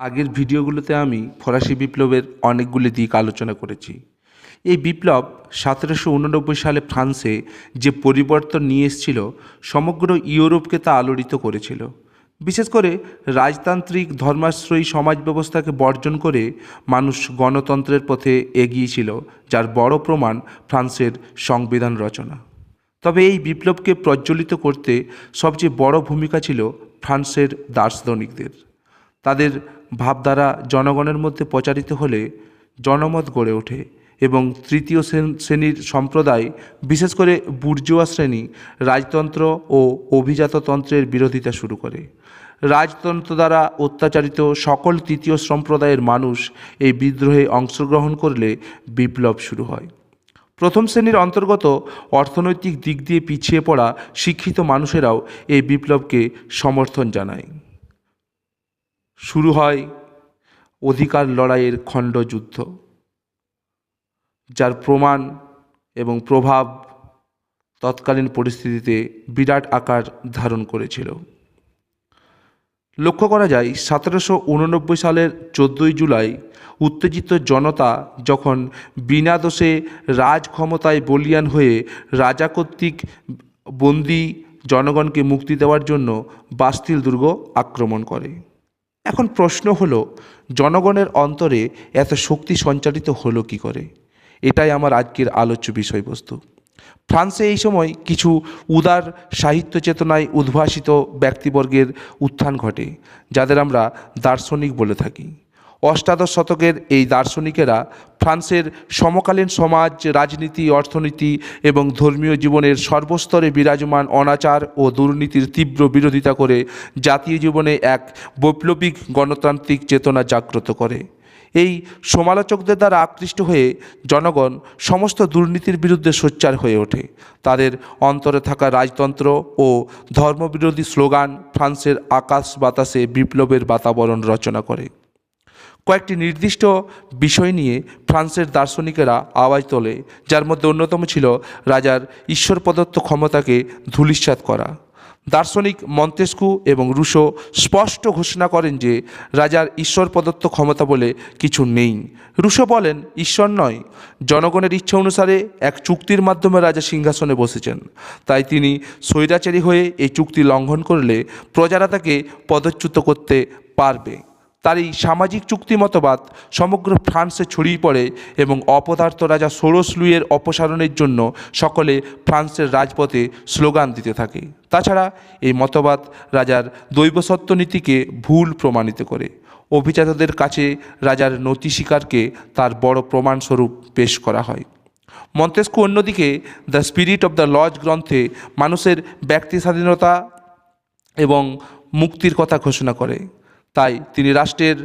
আগের ভিডিওগুলোতে আমি ফরাসি বিপ্লবের অনেকগুলি দিক আলোচনা করেছি। এই বিপ্লব সতেরোশো উননব্বই সালে ফ্রান্সে যে পরিবর্তন নিয়ে এসেছিল, সমগ্র ইউরোপকে তা আলোড়িত করেছিল। বিশেষ করে রাজতান্ত্রিক ধর্মাশ্রয়ী সমাজ ব্যবস্থাকে বর্জন করে মানুষ গণতন্ত্রের পথে এগিয়েছিল যার বড় প্রমাণ ফ্রান্সের সংবিধান রচনা। তবে এই বিপ্লবকে প্রজ্বলিত করতে সবচেয়ে বড় ভূমিকা ছিল ফ্রান্সের দার্শনিকদের। তাদের ভাবধারা জনগণের মধ্যে প্রচারিত হলে জনমত গড়ে ওঠে এবং তৃতীয় শ্রেণ- শ্রেণির সম্প্রদায়, বিশেষ করে বুর্জোয়া শ্রেণি, রাজতন্ত্র ও অভিজাততন্ত্রের বিরোধিতা শুরু করে। রাজতন্ত্র দ্বারা অত্যাচারিত সকল তৃতীয় সম্প্রদায়ের মানুষ এই বিদ্রোহে অংশগ্রহণ করলে বিপ্লব শুরু হয়। প্রথম শ্রেণির অন্তর্গত অর্থনৈতিক দিক দিয়ে পিছিয়ে পড়া শিক্ষিত মানুষেরাও এই বিপ্লবকে সমর্থন জানায়। শুরু হয় অধিকার লড়াইয়ের খণ্ডযুদ্ধ যার প্রমাণ এবং প্রভাব তৎকালীন পরিস্থিতিতে বিরাট আকার ধারণ করেছিল। লক্ষ্য করা যায়, সতেরোশো উননব্বই সালের চোদ্দোই জুলাই উত্তেজিত জনতা যখন বিনা দোষে রাজ ক্ষমতায় বলিয়ান হয়ে রাজা কর্তৃক বন্দি জনগণকে মুক্তি দেওয়ার জন্য বাস্তিল দুর্গ আক্রমণ করে। এখন প্রশ্ন হলো, জনগণের অন্তরে এত শক্তি সঞ্চারিত হলো কি করে? এটাই আমার আজকের আলোচ্য বিষয়বস্তু। ফ্রান্সে এই সময় কিছু উদার সাহিত্য চেতনায় উদ্ভাসিত ব্যক্তিবর্গের উত্থান ঘটে, যাদের আমরা দার্শনিক বলে থাকি। অষ্টাদশ শতকের এই দার্শনিকেরা ফ্রান্সের সমকালীন সমাজ, রাজনীতি, অর্থনীতি এবং ধর্মীয় জীবনের সর্বস্তরে বিরাজমান অনাচার ও দুর্নীতির তীব্র বিরোধিতা করে জাতীয় জীবনে এক বৈপ্লবিক গণতান্ত্রিক চেতনা জাগ্রত করে। এই সমালোচকদের দ্বারা আকৃষ্ট হয়ে জনগণ সমস্ত দুর্নীতির বিরুদ্ধে সোচ্চার হয়ে ওঠে। তাদের অন্তরে থাকা রাজতন্ত্র ও ধর্মবিরোধী স্লোগান ফ্রান্সের আকাশ বাতাসে বিপ্লবের বাতাবরণ রচনা করে। কয়েকটি নির্দিষ্ট বিষয় নিয়ে ফ্রান্সের দার্শনিকেরা আওয়াজ তোলে, যার মধ্যে অন্যতম ছিল রাজার ঈশ্বর প্রদত্ত ক্ষমতাকে ধূলিসাৎ করা। দার্শনিক মন্তেস্কু এবং রুশো স্পষ্ট ঘোষণা করেন যে রাজার ঈশ্বর প্রদত্ত ক্ষমতা বলে কিছু নেই। রুশো বলেন, ঈশ্বর নয়, জনগণের ইচ্ছা অনুসারে এক চুক্তির মাধ্যমে রাজা সিংহাসনে বসেছেন। তাই তিনি স্বৈরাচারী হয়ে এই চুক্তি লঙ্ঘন করলে প্রজারা তাকে পদচ্যুত করতে পারবে। তার এই সামাজিক চুক্তি মতবাদ সমগ্র ফ্রান্সে ছড়িয়ে পড়ে এবং অপদার্থ রাজা ষোড়শ লুইয়ের অপসারণের জন্য সকলে ফ্রান্সের রাজপথে স্লোগান দিতে থাকে। তাছাড়া এই মতবাদ রাজার দৈবসত্ব নীতিকে ভুল প্রমাণিত করে। অভিজাতদের কাছে রাজার নতি স্বীকারকে তার বড় প্রমাণস্বরূপ পেশ করা হয়। মন্তেস্কু অন্যদিকে the spirit of the laws গ্রন্থে মানুষের ব্যক্তি স্বাধীনতা এবং মুক্তির কথা ঘোষণা করে। তাই তিনি রাষ্ট্রের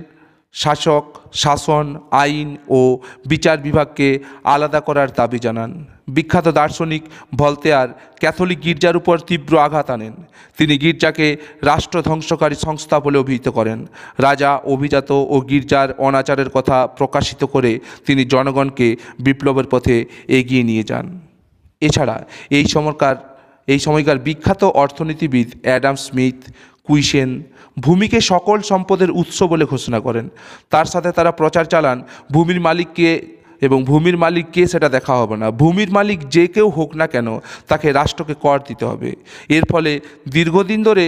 শাসক, শাসন, আইন ও বিচার বিভাগকে আলাদা করার দাবি জানান। বিখ্যাত দার্শনিক ভলতেয়ার ক্যাথলিক গির্জার উপর তীব্র আঘাত আনেন। তিনি গির্জাকে রাষ্ট্র ধ্বংসকারী সংস্থা বলে অভিহিত করেন। রাজা, অভিজাত ও গির্জার অনাচারের কথা প্রকাশিত করে তিনি জনগণকে বিপ্লবের পথে এগিয়ে নিয়ে যান। এছাড়া এই সময়কার এই সময়কার বিখ্যাত অর্থনীতিবিদ অ্যাডাম স্মিথ, কুইশেন ভূমিকে সকল সম্পদের উৎস বলে ঘোষণা করেন। তার সাথে তারা প্রচার চালান, ভূমির মালিককে এবং ভূমির মালিক কে সেটা দেখা হবে না। ভূমির মালিক যে কেউ হোক না কেন তাকে রাষ্ট্রকে কর দিতে হবে। এর ফলে দীর্ঘদিন ধরে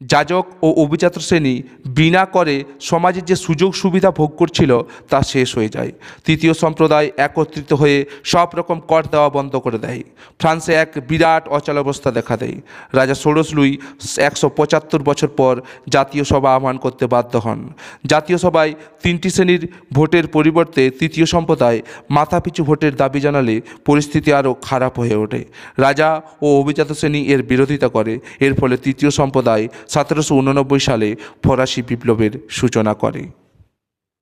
যাজক ও অভিজাত শ্রেণি বিনা করে সমাজের যে সুযোগ সুবিধা ভোগ করছিল তা শেষ হয়ে যায়। তৃতীয় সম্প্রদায় একত্রিত হয়ে সব রকম কর দেওয়া বন্ধ করে দেয়। ফ্রান্সে এক বিরাট অচলাবস্থা দেখা দেয়। রাজা ষোড়শ লুই একশো পঁচাত্তর বছর পর জাতীয় সভা আহ্বান করতে বাধ্য হন। জাতীয় সভায় তিনটি শ্রেণির ভোটের পরিবর্তে তৃতীয় সম্প্রদায় মাথাপিছু ভোটের দাবি জানালে পরিস্থিতি আরও খারাপ হয়ে ওঠে। রাজা ও অভিজাত শ্রেণি এর বিরোধিতা করে। এর ফলে তৃতীয় সম্প্রদায় সতেরোশো উননব্বই সালে ফরাসি বিপ্লবের সূচনা করে।